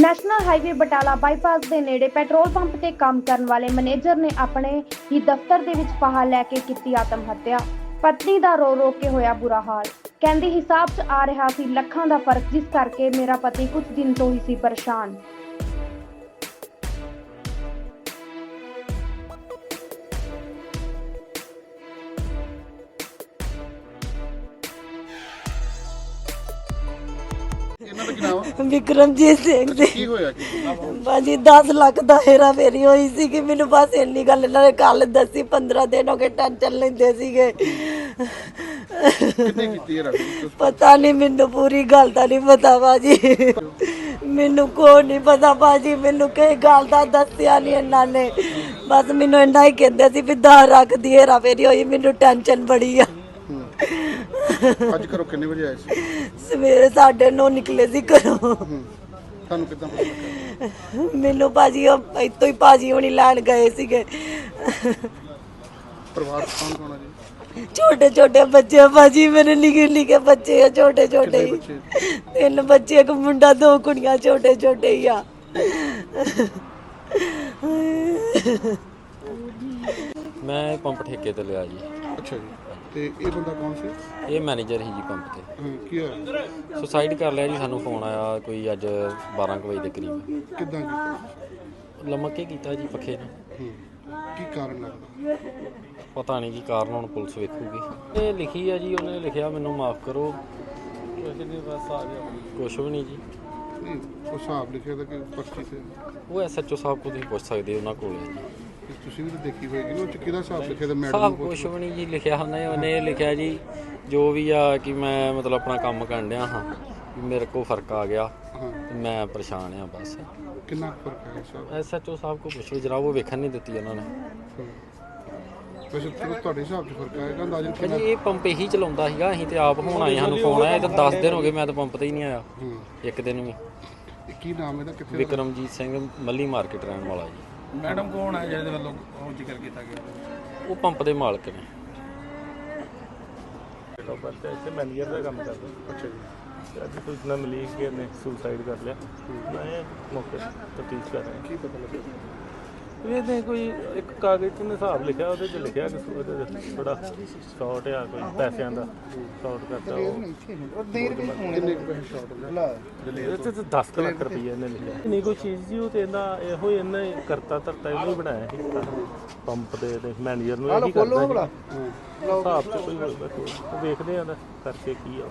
National highway Batala bypass ਦੇ ਨੇੜੇ petrol pump ਤੇ ਕੰਮ ਕਰਨ ਵਾਲੇ ਮੈਨੇਜਰ ਨੇ ਆਪਣੇ ਹੀ ਦਫ਼ਤਰ ਦੇ ਵਿੱਚ ਪਹਾ ਲੈ ਕੇ ਕੀਤੀ ਆਤਮ ਹੱਤਿਆ। ਪਤਨੀ ਦਾ ਰੋ ਰੋ ਕੇ ਹੋਇਆ ਬੁਰਾ ਹਾਲ। ਕਹਿੰਦੀ, ਹਿਸਾਬ 'ਚ ਆ ਰਿਹਾ ਸੀ, ਲੱਖਾਂ ਦਾ ਫ਼ਰਕ, ਜਿਸ ਕਰਕੇ ਮੇਰਾ ਪਤੀ ਕੁਝ ਦਿਨ ਤੋਂ ਹੀ ਸੀ ਪਰੇਸ਼ਾਨ। ਵਿਕਰਮਜੀਤ ਸਿੰਘ ਜੀ ਕੀ ਹੋਇਆ ਕੀ? ਬਾਜੀ 10 ਲੱਖ ਦਾ ਹੇਰਾ ਫੇਰੀ ਹੋਈ ਸੀ ਕਿ ਮੈਨੂੰ ਬਸ ਇੰਨੀ ਗੱਲ ਇਹਨਾਂ ਨੇ ਕੱਲ ਦੱਸੀ 15 ਦਿਨ ਹੋ ਗਏ ਟੈਨਸ਼ਨ ਲੈਂਦੇ ਸੀਗੇ। ਕਿੰਨੇ ਕੀਤੀ ਹੈ ਰੱਬ ਪਤਾ ਨਹੀਂ ਮੈਨੂੰ ਪੂਰੀ ਗੱਲ ਦਾ ਨਹੀਂ ਪਤਾ ਬਾਜੀ। ਮੈਨੂੰ ਕੋਈ ਨਹੀਂ ਪਤਾ ਬਾਜੀ ਮੈਨੂੰ ਕਈ ਗੱਲ ਦਾ ਦੱਸਿਆ ਨਹੀਂ ਇਹਨਾਂ ਨੇ। ਬਸ ਮੈਨੂੰ ਇੰਨਾ ਹੀ ਕਹਿੰਦੇ ਸੀ ਵੀ 10 ਲੱਖ ਦੀ ਹੇਰਾ ਫੇਰੀ ਹੋਈ ਮੈਨੂੰ ਟੈਨਸ਼ਨ ਬੜੀ ਆ। ਅੱਜ ਕਰੋ ਕਿੰਨੇ ਵਜੇ ਆਏ ਸੀ? ਸਵੇਰੇ ਸਾਢੇ ਨੌ ਨਿਕਲੇ ਸੀ ਘਰੋਂ। ਤੁਹਾਨੂੰ ਕਿੱਦਾਂ ਪਤਾ ਲੱਗਾ? ਮੈਨੂੰ ਬਾਜੀ ਉਹ ਇੱਥੋਂ ਹੀ ਬਾਜੀ ਹੋਣੀ ਲੈਣ ਗਏ ਸੀਗੇ। ਪਰਿਵਾਰ 'ਚ ਕੌਣ ਕੌਣ ਆ ਜੀ? ਛੋਟੇ ਛੋਟੇ ਬੱਚੇ ਆ ਬਾਜੀ ਮੇਰੇ ਨਿੱਕੇ ਨਿੱਕੇ ਬੱਚੇ ਆ ਛੋਟੇ ਛੋਟੇ ਹੀ। ਤਿੰਨ ਬੱਚੇ ਇੱਕ ਮੁੰਡਾ ਦੋ ਕੁੜੀਆਂ ਛੋਟੇ ਛੋਟੇ ਹੀ ਆ। ਮੈਂ ਇਹ ਪੰਪ ਠੇਕੇ ਤੇ ਲਿਆ ਜੀ। ਅੱਛਾ ਜੀ। ਤੇ ਇਹ ਬੰਦਾ ਕੌਣ ਸੀ? ਇਹ ਮੈਨੇਜਰ ਹੀ ਜੀ ਪੰਪ ਤੇ। ਹਾਂ ਕੀ ਹੋਇਆ? ਸੁਸਾਈਡ ਕਰ ਲਿਆ ਜੀ ਸਾਨੂੰ ਫੋਨ ਆਇਆ ਕੋਈ ਅੱਜ 12 ਕੁ ਵਜੇ ਦੇ ਕਰੀਬ। ਕਿੱਦਾਂ ਕੀਤਾ? ਲਮਕ ਕੇ ਕੀਤਾ ਜੀ ਪੱਖੇ ਨੇ। ਹੂੰ ਕੀ ਕਾਰਨ ਲੱਗਦਾ? ਪਤਾ ਨਹੀਂ ਕੀ ਕਾਰਨ ਹੁਣ ਪੁਲਿਸ ਵੇਖੂਗੀ। ਇਹ ਲਿਖੀ ਆ ਜੀ ਉਹਨੇ ਲਿਖਿਆ ਮੈਨੂੰ ਮਾਫ ਕਰੋ। ਕੁਛ ਨਹੀਂ ਬਸ ਆ ਗਿਆ। ਕੁਛ ਵੀ ਨਹੀਂ ਜੀ। ਨਹੀਂ ਉਹ ਹਿਸਾਬ ਲਿਖਿਆ ਤਾਂ ਕਿ ਪਰਚੀ ਤੇ ਉਹ ਐਸਐਚਓ ਸਾਹਿਬ ਕੋਲ ਤੁਸੀਂ ਪੁੱਛ ਸਕਦੇ ਹੋ ਉਹਨਾਂ ਕੋਲ ਹੈ ਜੀ। ਤੁਸੀਂ ਵੀ ਤਾਂ ਦੇਖੀ ਹੋਏਗੀ ਉਹ 'ਚ ਕਿਹਦਾ ਹਿਸਾਬ ਲਿਖਿਆ ਤਾਂ ਮੈਡਮ ਸਾਹਿਬ ਨੂੰ ਵੀ ਨਹੀਂ ਜੀ ਲਿਖਿਆ ਉਹਨੇ ਉਹਨੇ ਇਹ ਲਿਖਿਆ ਜੀ ਜੋ ਵੀ ਆ ਕਿ ਮੈਂ ਮਤਲਬ ਆਪਣਾ ਕੰਮ ਕਰਨ ਡਿਆ ਹਾਂ ਵੀ ਮੇਰੇ ਕੋਲ ਫ਼ਰਕ ਆ ਗਿਆ ਹਾਂ। ਤੇ ਮੈਂ ਪਰੇਸ਼ਾਨ ਆ ਬਸ। ਕਿੰਨਾ ਕੁ ਫ਼ਰਕ ਹੈ ਹਿਸਾਬ? ਐਸਐਚਓ ਸਾਹਿਬ ਕੋਲ ਪੁੱਛੋ ਜਰਾ ਉਹ ਵੇਖਣ ਨਹੀਂ ਦਿੱਤੀ ਉਹਨਾਂ ਨੇ। ਹਾਂ। ਵੈਸੇ ਚਲੋ ਤੁਹਾਡੇ ਹਿਸਾਬ 'ਚ ਫ਼ਰਕ ਆਏਗਾ ਅੰਦਾਜ਼ਨ ਕਿੰਨਾ? ਭਾਜੀ ਇਹ ਪੰਪ ਇਹੀ ਚਲਾਉਂਦਾ ਸੀਗਾ ਅਸੀਂ ਤੇ ਆਪ ਹੁਣ ਆਏ ਸਾਨੂੰ ਫੋਨ ਆਇਆ ਇਹ ਤਾਂ 10 ਦਿਨ ਹੋ ਗਏ ਮੈਂ ਤਾਂ ਪੰਪ ਤੇ ਹੀ ਨਹੀਂ ਆਇਆ ਹੂੰ। ਇੱਕ ਦਿਨ ਵੀ। ਇਹ ਕੀ ਨਾਮ ਇਹਦਾ ਕਿੱਥੇ ਦਾ? ਵਿਕਰਮਜੀਤ ਸਿੰਘ ਮੱਲੀ ਮਾਰਕੀਟ ਰਹਿਣ ਵਾਲਾ ਜੀ। ਮੈਡਮ ਕੌਣ ਹੈ ਜਿਹਦੇ ਵੱਲੋਂ ਉਹ ਜ਼ਿਕਰ ਕੀਤਾ ਗਿਆ? ਉਹ ਪੰਪ ਦੇ ਮਾਲਕ ਨੇ। ਪਰ ਤੇ ਇੱਥੇ ਮੈਨੇਜਰ ਦਾ ਕੰਮ ਕਰਦਾ। ਅੱਛਾ ਜੀ। ਤੇ ਅੱਜ ਸੂਚਨਾ ਮਿਲੀ ਕਿ ਇਹਨੇ ਸੁਸਾਈਡ ਕਰ ਲਿਆ। ਮੈਂ ਮੌਕੇ ਤਫਤੀਸ਼ ਕਰ ਰਿਹਾ। ਕੀ ਪਤਾ ਲੱਗਾ ਇਹਨੇ ਕੋਈ ਇੱਕ ਕਾਗਜ਼ 'ਚ ਹਿਸਾਬ ਲਿਖਿਆ ਉਹਦੇ 'ਚ ਲਿਖਿਆ ਕਿ ਉਹਦੇ ਥੋੜਾ ਸ਼ਾਰਟ ਆ ਕੋਈ ਪੈਸਿਆਂ ਦਾ ਸ਼ਾਰਟ ਕਰਤਾ ਉਹ। ਕਿੰਨੇ ਕੁ ਪੈਸੇ ਸ਼ਾਰਟ ਹੋ ਗਏ ਇਹਦੇ 'ਚ 10 ਕੁ ਲੱਖ ਰੁਪਏ ਇਹਨੇ ਲਿਖਿਆ। ਨਹੀਂ ਕੋਈ ਚੀਜ਼ ਜੀ ਉਹ ਤੇ ਇਹਦਾ ਇਹੋ ਹੀ ਇਹਨੇ ਕਰਤਾ ਧਰਤਾ ਇਹਨੇ ਹੀ ਬਣਾਇਆ ਸੀ। ਪੰਪ ਦੇ ਤੇ ਮੈਨੇਜਰ ਨੂੰ ਇਹੀ ਕਰਦਾ ਸੀ। ਹਿਸਾਬ 'ਚ ਕੋਈ ਵੇਖਦੇ ਆ ਦਾ ਕਰਕੇ ਕੀ ਆ।